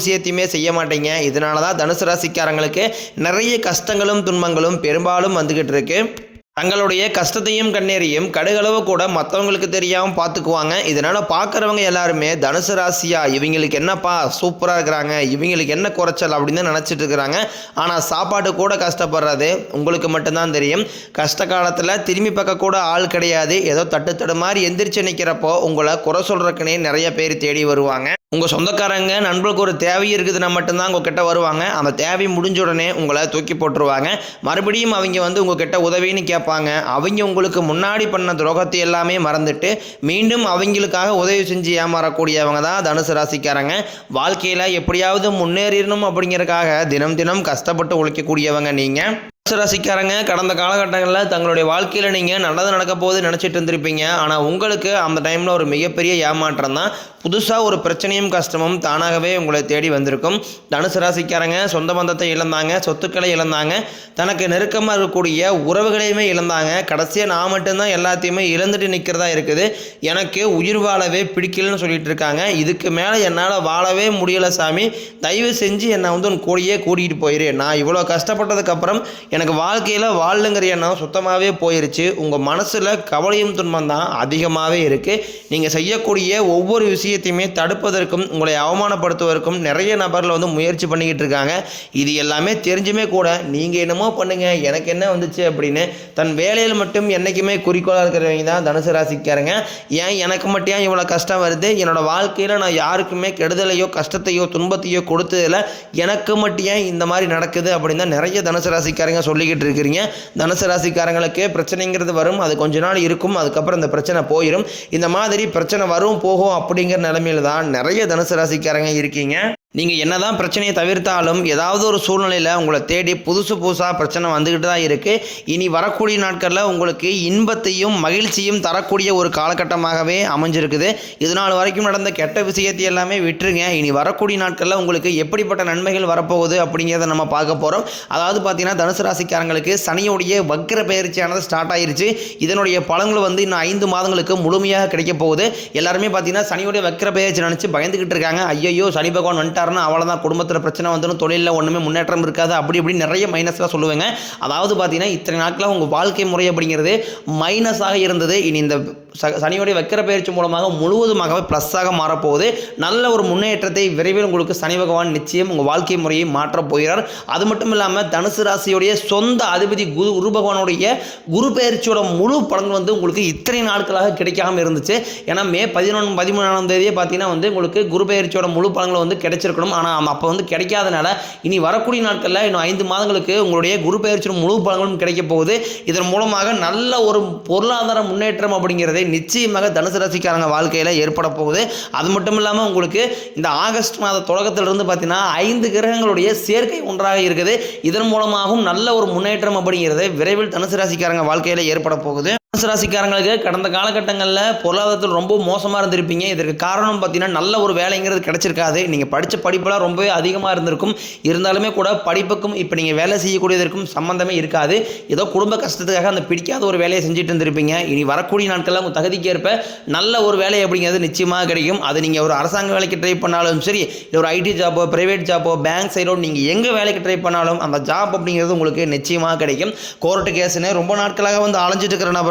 விஷயத்தையுமே செய்ய மாட்டீங்க. இதனால தான் தனுசு ராசிக்காரங்களுக்கு நிறைய கஷ்டங்களும் துன்பங்களும் பெரும்பாலும் வந்துக்கிட்டு இருக்கு. தங்களுடைய கஷ்டத்தையும் கண்ணீரையும் கடுகளவு கூட மற்றவங்களுக்கு தெரியாமல் பார்த்துக்குவாங்க இதனால் பார்க்குறவங்க எல்லாருமே தனுசு ராசியா இவங்களுக்கு என்னப்பா சூப்பராக இருக்கிறாங்க இவங்களுக்கு என்ன குறைச்சல் அப்படின்னு நினச்சிட்டு இருக்கிறாங்க. ஆனால் சாப்பாடு கூட கஷ்டப்படுறது உங்களுக்கு மட்டும்தான் தெரியும். கஷ்ட காலத்தில் திரும்பி பார்க்க கூட ஆள் கிடையாது. ஏதோ தட்டு தடு மாதிரி எந்திரிச்சு நிற்கிறப்போ உங்களை குறை சொல்கிறக்குனே நிறைய பேர் தேடி வருவாங்க. உங்கள் சொந்தக்காரங்க நண்பர்களுக்கு ஒரு தேவை இருக்குதுன்னா மட்டும்தான் உங்ககிட்ட வருவாங்க. அந்த தேவை முடிஞ்ச உடனே உங்களை தூக்கி போட்டுருவாங்க. மறுபடியும் அவங்க வந்து உங்ககிட்ட உதவின்னு கேட்பாங்க. அவங்க உங்களுக்கு முன்னாடி பண்ண துரோகத்தை எல்லாமே மறந்துட்டு மீண்டும் அவங்களுக்காக உதவி செஞ்சு ஏமாறக்கூடியவங்க தான் தனுசு ராசிக்காரங்க. வாழ்க்கையில் எப்படியாவது முன்னேறிடணும் அப்படிங்கிறதுக்காக தினம் தினம் கஷ்டப்பட்டு உழைக்கக்கூடியவங்க நீங்கள் ராசிக்காரங்க கடந்த காலகட்டங்களில் தங்களுடைய வாழ்க்கையில் நீங்கள் நல்லது நடக்க போகுது நினச்சிட்டு இருந்திருப்பீங்க. ஆனால் உங்களுக்கு அந்த டைமில் ஒரு மிகப்பெரிய ஏமாற்றம் தான். புதுசாக ஒரு பிரச்சனையும் கஷ்டமும் தானாகவே உங்களை தேடி வந்திருக்கும். தனுசு ராசிக்காரங்க சொந்த பந்தத்தை இழந்தாங்க சொத்துக்களை இழந்தாங்க. தனக்கு நெருக்கமாக இருக்கக்கூடிய உறவுகளையுமே இழந்தாங்க. கடைசியாக நான் மட்டும்தான் எல்லாத்தையுமே இழந்துட்டு நிற்கிறதா இருக்குது. எனக்கு உயிர் வாழவே பிடிக்கலன்னு சொல்லிட்டு இருக்காங்க. இதுக்கு மேலே என்னால் வாழவே முடியலை சாமி. தயவு செஞ்சு என்னை வந்து உன் கூடயே கூட்டிகிட்டு போயிரு. நான் இவ்வளோ கஷ்டப்பட்டதுக்கப்புறம் எனக்கு வாழ்க்கையில் வாழலுங்கிற எண்ணம் சுத்தமாகவே போயிருச்சு. உங்கள் மனசில் கவலையும் துன்பம் தான் அதிகமாகவே இருக்குது நீங்கள் செய்யக்கூடிய ஒவ்வொரு விஷயத்தையுமே தடுப்பதற்கும் உங்களை அவமானப்படுத்துவதற்கும் நிறைய நபர்கள் வந்து முயற்சி பண்ணிக்கிட்டு இருக்காங்க. இது எல்லாமே தெரிஞ்சுமே கூட நீங்கள் என்னமோ பண்ணுங்கள் எனக்கு என்ன வந்துச்சு அப்படின்னு தன் வேலையில் மட்டும் என்றைக்குமே குறிக்கோளாக இருக்கிறவங்க தான் தனுசு ராசிக்காரங்க. ஏன் எனக்கு மட்டும் ஏன் இவ்வளோ கஷ்டம் வருது? என்னோடய வாழ்க்கையில் நான் யாருக்குமே கெடுதலையோ கஷ்டத்தையோ துன்பத்தையோ கொடுத்ததில் எனக்கு மட்டும் ஏன் இந்த மாதிரி நடக்குது அப்படின்னு தான் நிறைய தனுசு ராசிக்காரங்க சொல்லிக்கிட்டு இருக்கிறீங்க. தனுசு ராசிக்காரங்களுக்கு பிரச்சனைங்கிறது வரும். அது கொஞ்ச நாள் இருக்கும். அதுக்கப்புறம் இந்த பிரச்சனை போயிடும் இந்த மாதிரி பிரச்சனை வரும் போகும் அப்படிங்கிற நிலமையில தான் நிறைய தனுசு ராசிக்காரங்க இருக்கீங்க. நீங்கள் என்னதான் பிரச்சனையை தவிர்த்தாலும் ஏதாவது ஒரு சூழ்நிலையில் உங்களை தேடி புதுசு புதுசாக பிரச்சனை வந்துக்கிட்டு தான் இருக்குது இனி வரக்கூடிய நாட்களில் உங்களுக்கு இன்பத்தையும் மகிழ்ச்சியும் தரக்கூடிய ஒரு காலகட்டமாகவே அமைஞ்சிருக்குது. இது நாள் வரைக்கும் நடந்த கெட்ட விஷயத்தை எல்லாமே விட்டுருங்க. இனி வரக்கூடிய நாட்களில் உங்களுக்கு எப்படிப்பட்ட நன்மைகள் வரப்போகுது அப்படிங்கிறத நம்ம பார்க்க போகிறோம் அதாவது பார்த்தீங்கன்னா தனுசு ராசிக்காரங்களுக்கு சனியுடைய வக்கிர பயிற்சியானது ஸ்டார்ட் ஆயிருச்சு. இதனுடைய பலன்கள் வந்து இன்னும் ஐந்து மாதங்களுக்கு முழுமையாக கிடைக்க போகுது. எல்லாருமே பார்த்தீங்கன்னா சனியோடைய வக்கிர பயிற்சி நினச்சி பயந்துக்கிட்டு இருக்காங்க. ஐயோ சனி பகவான் வந்துட்டு வந்துட்டாருன்னா அவ்வளோதான் குடும்பத்தில் பிரச்சனை வந்துடும் தொழிலில் ஒன்றுமே முன்னேற்றம் இருக்காது அப்படி இப்படி நிறைய மைனஸ்லாம் சொல்லுவேங்க. அதாவது பார்த்தீங்கன்னா இத்தனை நாட்களாக உங்கள் வாழ்க்கை முறை அப்படிங்கிறது மைனஸாக இருந்தது. இனி இந்த சனியோடைய வக்கர பயிற்சி மூலமாக முழுவதுமாகவே ப்ளஸ்ஸாக மாறப்போகுது. நல்ல ஒரு முன்னேற்றத்தை விரைவில் உங்களுக்கு சனி பகவான் நிச்சயம் உங்கள் வாழ்க்கை முறையை மாற்றப் போகிறார். அது மட்டும் இல்லாமல் தனுசு ராசியுடைய சொந்த அதிபதி குரு குரு பகவானுடைய குரு பயிற்சியோட முழு பலன் வந்து உங்களுக்கு இத்தனை நாட்களாக கிடைக்காம இருந்துச்சு. ஏன்னா மே பதினொன்று பதிமூணாம் தேதியே பார்த்தீங்கன்னா வந்து உங்களுக்கு குரு பயிற்சியோட முழு பலன்களை வந்து கிடைச்சிருக்கணும். ஆனால் அப்போ வந்து கிடைக்காதனால இனி வரக்கூடிய நாட்களில் இன்னும் ஐந்து மாதங்களுக்கு உங்களுடைய குரு பயிற்சியோட முழு பலன்களும் கிடைக்க போகுது. இதன் மூலமாக நல்ல ஒரு பொருளாதார முன்னேற்றம் அப்படிங்கிறது நிச்சயமாக தனுசு ராசிக்காரங்க வாழ்க்கையில் ஏற்பட போகுது. அது மட்டும் இல்லாமல் உங்களுக்கு இந்த ஆகஸ்ட் மாத தொடக்கத்திலிருந்து பார்த்தீங்கன்னா ஐந்து கிரகங்களுடைய சேர்க்கை ஒன்றாக இருக்குது. இதன் மூலமாகவும் நல்ல ஒரு முன்னேற்றம் அப்படிங்கிறது விரைவில் தனுசு ராசிக்காரங்க வாழ்க்கையில் ஏற்பட போகுது. ராசிக்காரங்களுக்கு கடந்த காலகட்டங்களில் பொருளாதாரத்தில் ரொம்ப மோசமாக இருந்திருப்பீங்க. இதற்கு காரணம் பார்த்தீங்கன்னா நல்ல ஒரு வேலைங்கிறது கிடைச்சிருக்காது. நீங்கள் படித்த படிப்பெல்லாம் ரொம்பவே அதிகமாக இருந்திருக்கும். இருந்தாலுமே கூட படிப்புக்கும் இப்போ நீங்கள் வேலை செய்யக்கூடியதற்கும் சம்மந்தமே இருக்காது. ஏதோ குடும்ப கஷ்டத்துக்காக அந்த பிடிக்காத ஒரு வேலையை செஞ்சுட்டு இருந்திருப்பீங்க. இனி வரக்கூடிய நாட்களில் உங்கள் தகுதிக்கேற்ப நல்ல ஒரு வேலை அப்படிங்கிறது நிச்சயமாக கிடைக்கும். அது நீங்கள் ஒரு அரசாங்க வேலைக்கு ட்ரை பண்ணாலும் சரி இல்லை ஒரு ஐடி ஜாப்போ ப்ரைவேட் ஜாப்போ பேங்க் சைடோ நீங்கள் எங்கே வேலைக்கு ட்ரை பண்ணாலும் அந்த ஜாப் அப்படிங்கிறது உங்களுக்கு நிச்சயமாக கிடைக்கும். கோர்ட்டு கேஸுன்னு ரொம்ப நாட்களாக வந்து அலைஞ்சிட்டு இருக்கிற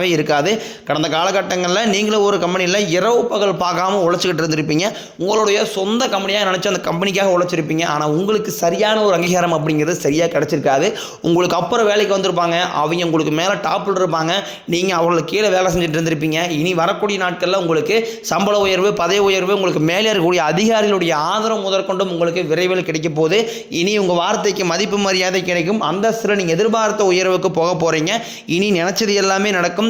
சுத்தமாகவே இருக்காது. கடந்த காலகட்டங்களில் நீங்களும் ஒரு கம்பெனியில் இரவு பகல் பார்க்காம உழைச்சிக்கிட்டு இருந்திருப்பீங்க. உங்களுடைய சொந்த கம்பெனியாக நினச்சி அந்த கம்பெனிக்காக உழைச்சிருப்பீங்க. ஆனால் உங்களுக்கு சரியான ஒரு அங்கீகாரம் அப்படிங்கிறது சரியாக கிடச்சிருக்காது. உங்களுக்கு அப்புறம் வேலைக்கு வந்திருப்பாங்க. அவங்க உங்களுக்கு மேலே டாப்பில் இருப்பாங்க. நீங்கள் அவங்களுக்கு கீழே வேலை செஞ்சுட்டு இருந்திருப்பீங்க. இனி வரக்கூடிய நாட்களில் உங்களுக்கு சம்பள உயர்வு பதவி உயர்வு உங்களுக்கு மேலே இருக்கக்கூடிய அதிகாரிகளுடைய ஆதரவு முதற்கொண்டும் உங்களுக்கு விரைவில் கிடைக்க போது இனி உங்கள் வார்த்தைக்கு மதிப்பு மரியாதை கிடைக்கும். அந்தஸ்தில் நீங்கள் எதிர்பார்த்த உயர்வுக்கு போக போகிறீங்க இனி நினச்சது எல்லாமே நடக்கும்.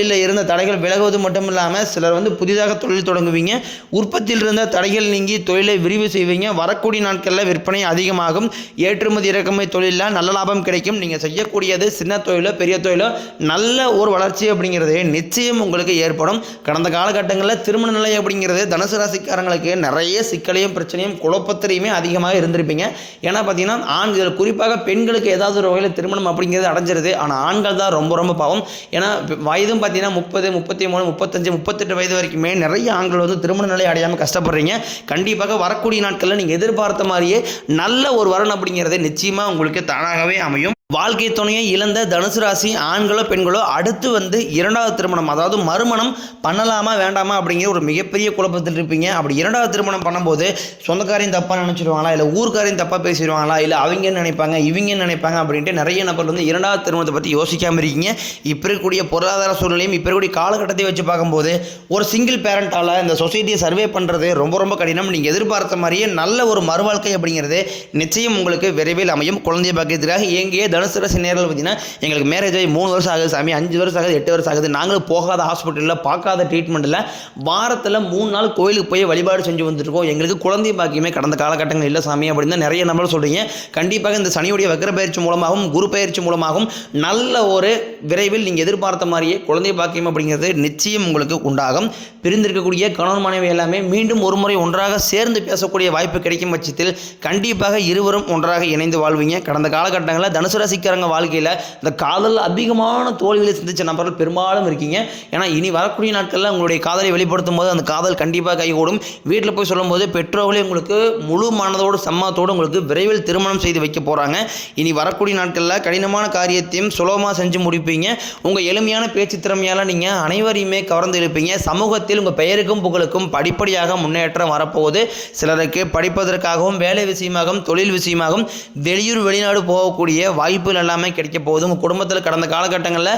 தொழிலில் இருந்த தடைகள் விலகுவது மட்டும் இல்லாமல் சிலர் வந்து புதிதாக தொழில் தொடங்குவீங்க. உற்பத்தியில் இருந்த தடைகள் நீங்கி தொழிலை விரிவு செய்வீங்க. வரக்கூடிய நாட்களில் விற்பனை அதிகமாகும். ஏற்றுமதி இறக்குமதி தொழிலில் நல்ல லாபம் கிடைக்கும். நீங்கள் செய்யக்கூடியது சின்ன தொழிலோ பெரிய தொழிலோ நல்ல ஒரு வளர்ச்சி அப்படிங்கிறது நிச்சயம் உங்களுக்கு ஏற்படும். கடந்த காலகட்டங்களில் திருமண நிலை அப்படிங்கிறது தனுசு ராசிக்காரங்களுக்கு நிறைய சிக்கலையும் பிரச்சனையும் குழப்பத்திலையுமே அதிகமாக இருந்திருப்பீங்க. ஏன்னா பார்த்தீங்கன்னா ஆண்கள் குறிப்பாக பெண்களுக்கு ஏதாவது ஒரு வகையில் திருமணம் அப்படிங்கிறது அடைஞ்சிருது. ஆனால் ஆண்கள் தான் ரொம்ப ரொம்ப பாவம். ஏன்னா வயதும் பார்த்தீங்கன்னா முப்பது முப்பத்தி மூணு முப்பத்தஞ்சு முப்பத்தெட்டு வயது வரைக்குமே நிறைய ஆண்கள் வந்து திருமண நிலை அடையாமல் கஷ்டப்படுறீங்க. கண்டிப்பாக வரக்கூடிய நாட்களில் நீங்கள் எதிர்பார்த்த மாதிரியே நல்ல ஒரு வரன் அப்படிங்கிறது நிச்சயமாக உங்களுக்கு தானாகவே அமையும். வாழ்க்கை துணையை இழந்த தனுசு ராசி ஆண்களோ பெண்களோ அடுத்து வந்து இரண்டாவது திருமணம் அதாவது மறுமணம் பண்ணலாமா வேண்டாமா அப்படிங்கிற ஒரு மிகப்பெரிய குழப்பத்தில் இருப்பீங்க. அப்படி இரண்டாவது திருமணம் பண்ணும்போது சொந்தக்காரையும் தப்பாக நினச்சிடுவாங்களா இல்லை ஊருக்காரையும் தப்பாக பேசிடுவாங்களா இல்லை அவங்க நினைப்பாங்க இவங்க நினைப்பாங்க அப்படின்ட்டு நிறைய நபர் வந்து இரண்டாவது திருமணத்தை பற்றி யோசிக்காமல் இருக்கீங்க. இப்போ இருக்கக்கூடிய பொருளாதார சூழ்நிலையும் இப்போ இருக்கக்கூடிய காலகட்டத்தை வச்சு பார்க்கும்போது ஒரு சிங்கிள் பேரண்டால் இந்த சொசைட்டியை சர்வே பண்ணுறது ரொம்ப ரொம்ப கடினம். நீங்கள் எதிர்பார்த்த மாதிரியே நல்ல ஒரு மறுவாழ்க்கை அப்படிங்கிறது நிச்சயம் உங்களுக்கு விரைவில் அமையும். குழந்தை பாக்கியத்திற்காக இயங்கிய தனுசு ராசி நேரில் பார்த்தீங்கன்னா எங்களுக்கு மேரேஜ் ஆகி மூணு வருஷம் ஆகுது சாமி அஞ்சு வருஷம் ஆகுது எட்டு வருஷம் ஆகுது. நாங்களும் போகாத ஹாஸ்பிட்டலில் பார்க்காத ட்ரீட்மெண்ட்டில் வாரத்தில் மூணு நாள் கோயிலுக்கு போய் வழிபாடு செஞ்சு வந்துருக்கோம் எங்களுக்கு குழந்தை பாக்கியமே கடந்த காலகட்டங்கள் இல்லை சாமி அப்படின்னு தான் நிறைய நம்மளும் சொல்கிறீங்க கண்டிப்பாக இந்த சனியுடைய வக்கர பயிற்சி மூலமாகவும் குரு பயிற்சி மூலமாகவும் நல்ல ஒரு விரைவில் நீங்கள் எதிர்பார்த்த மாதிரியே குழந்தை பாக்கியம் அப்படிங்கிறது நிச்சயம் உங்களுக்கு உண்டாகும். பிரிந்திருக்கக்கூடிய கணவன் மனைவி எல்லாமே மீண்டும் ஒரு முறை ஒன்றாக சேர்ந்து பேசக்கூடிய வாய்ப்பு கிடைக்கும் பட்சத்தில் கண்டிப்பாக இருவரும் ஒன்றாக இணைந்து வாழ்வீங்க. கடந்த காலகட்டங்களில் தனுசு ராசிக்காரங்க வாழ்க்கையில் இந்த காதல் அதிகமான தோல்விகளை சிந்திச்ச நபர்கள் பெரும்பாலும் இருக்கீங்க. ஏன்னா இனி வரக்கூடிய நாட்களில் உங்களுடைய காதலை வெளிப்படுத்தும் போது அந்த காதல் கண்டிப்பாக கைகூடும். வீட்டில் போய் சொல்லும்போது பெற்றோர்களே உங்களுக்கு முழு மனதோடு சம்மதத்தோடு உங்களுக்கு விரைவில் திருமணம் செய்து வைக்க போகிறாங்க இனி வரக்கூடிய நாட்களில் கடினமான காரியத்தையும் சுலபமாக செஞ்சு முடிப்பீங்க. உங்கள் எளிமையான பேச்சு திறமையால் நீங்கள் அனைவரையுமே கவர்ந்து இருப்பீங்க சமூகத்தில் உங்கள் பெயருக்கும் புகழுக்கும் படிப்படியாக முன்னேற்றம் வரப்போகுது. சிலருக்கு படிப்பதற்காகவும் வேலை விஷயமாகவும் தொழில் விஷயமாகவும் வெளியூர் வெளிநாடு போகக்கூடிய வாய்ப்புகள் எல்லாமே கிடைக்க போகுது. உங்கள் குடும்பத்தில் கடந்த காலகட்டங்களில்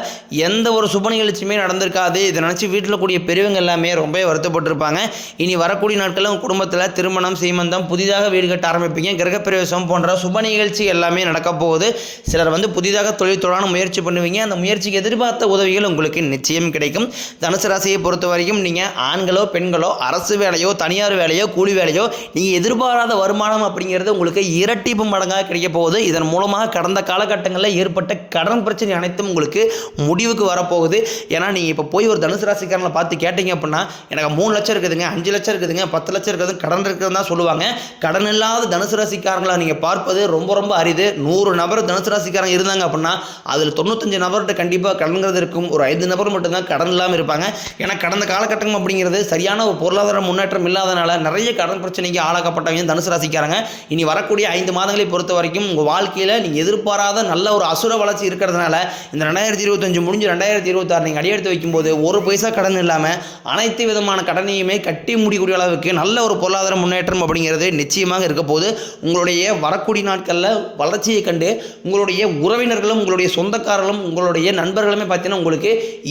எந்த ஒரு சுப நிகழ்ச்சியுமே நடந்திருக்காது. இதை நினச்சி வீட்டில் கூடிய பெரியவங்க எல்லாமே ரொம்ப வருத்தப்பட்டிருப்பாங்க. இனி வரக்கூடிய நாட்களில் உங்கள் குடும்பத்தில் திருமணம் சீமந்தம் புதிதாக வீடு கட்ட ஆரம்பிப்பீங்க. கிரகப்பிரவேசம் போன்ற சுப நிகழ்ச்சி எல்லாமே நடக்க போகுது. சிலர் வந்து புதிதாக தொழில் தொழான முயற்சி பண்ணுவீங்க. அந்த முயற்சிக்கு எதிர்பார்த்த உதவிகள் உங்களுக்கு நிச்சயம் கிடைக்கும். தனுசு ராசியை பொறுத்த வரைக்கும் நீங்கள் ஆண்களோ பெண்களோ அரசு வேலையோ தனியார் வேலையோ கூலி வேலையோ நீங்கள் எதிர்பாராத வருமானம் அப்படிங்கிறது உங்களுக்கு இரட்டிப்பு மடங்காக கிடைக்க போகுது. இதன் மூலமாக கடந்த காலகட்டங்களில் ஏற்பட்ட கடன் பிரச்சனை அனைத்தும் உங்களுக்கு முடிவுக்கு வரப்போகுது. ஏன்னா நீங்கள் இப்போ போய் ஒரு தனுசு ராசிக்காரங்களை பார்த்து கேட்டீங்க அப்படின்னா எனக்கு மூணு லட்சம் இருக்குதுங்க அஞ்சு லட்சம் இருக்குதுங்க பத்து லட்சம் இருக்குது கடன் இருக்குதுன்னு தான் சொல்லுவாங்க. கடன் இல்லாத தனுசு ராசிக்காரங்களை நீங்கள் பார்ப்பது ரொம்ப ரொம்ப அரிது. நூறு நபர் தனுசு ராசிக்காரங்க இருந்தாங்க அப்படின்னா அதில் தொண்ணூத்தஞ்சு நபர்கிட்ட கண்டிப்பாக கடன்கிறது இருக்கும் ஒரு ஐந்து நபர் மட்டும்தான் கடன் இல்லாமல் இருப்பாங்க. ஏன்னா கடந்த காலகட்டம் அப்படிங்கிறது சரியான ஒரு பொருளாதார முன்னேற்றம் இல்லாதனால நிறைய கடன் பிரச்சனைக்கு ஆளாக்கப்பட்டவங்க தனுசு ராசிக்காரங்க. இனி வரக்கூடிய ஐந்து மாதங்களை பொறுத்த வரைக்கும் உங்கள் வாழ்க்கையில் நீங்கள் எதிர்பாராத நல்ல ஒரு அசுர வளர்ச்சி இருக்கிறதுனால இந்த ரெண்டாயிரத்தி இருபத்தஞ்சு முடிஞ்சு ரெண்டாயிரத்தி இருபத்தாறு நீங்கள் அடியெடுத்து வைக்கும்போது ஒரு பைசா கடன் இல்லாமல் அனைத்து விதமான கடனையுமே கட்டி முடிக்கூடிய அளவுக்கு நல்ல ஒரு பொருளாதார முன்னேற்றம் அப்படிங்கிறது நிச்சயமாக இருக்க போது உங்களுடைய வரக்கூடிய நாட்களில் வளர்ச்சியை கண்டு உங்களுடைய உறவினர்களும் உங்களுடைய சொந்தக்காரர்களும் உங்களுடைய நண்பர்களுமே பார்த்தீங்கன்னா உங்களுக்கு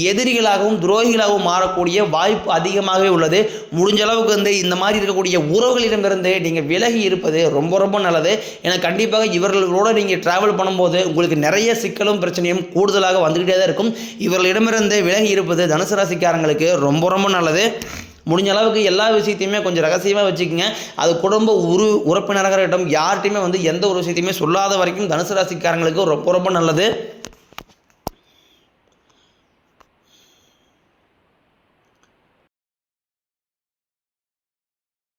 எதிரிகளாகவும் துரோகிகளாகவும் மாறக்கூடிய வாய்ப்பு அதிகமாகவே உள்ளது. முடிஞ்ச அளவுக்கு வந்து இந்த மாதிரி இருக்கக்கூடிய உறவுகளிடமிருந்து நீங்கள் விலகி இருப்பது ரொம்ப ரொம்ப நல்லது. ஏன்னா கண்டிப்பாக இவர்களோட நீங்கள் ட்ராவல் பண்ணும்போது உங்களுக்கு நிறைய சிக்கலும் பிரச்சனையும் கூடுதலாக வந்துக்கிட்டே தான் இருக்கும். இவர்களிடமிருந்து விலகி இருப்பது தனுசு ராசிக்காரங்களுக்கு ரொம்ப ரொம்ப நல்லது. முடிஞ்ச அளவுக்கு எல்லா விஷயத்தையுமே கொஞ்சம் ரகசியமாக வச்சுக்கோங்க. அது குடும்ப உரு உறுப்பினராக இருக்கட்டும் யார்கிட்டையுமே வந்து எந்த ஒரு விஷயத்தையுமே சொல்லாத வரைக்கும் தனுசு ராசிக்காரங்களுக்கு ரொம்ப ரொம்ப நல்லது.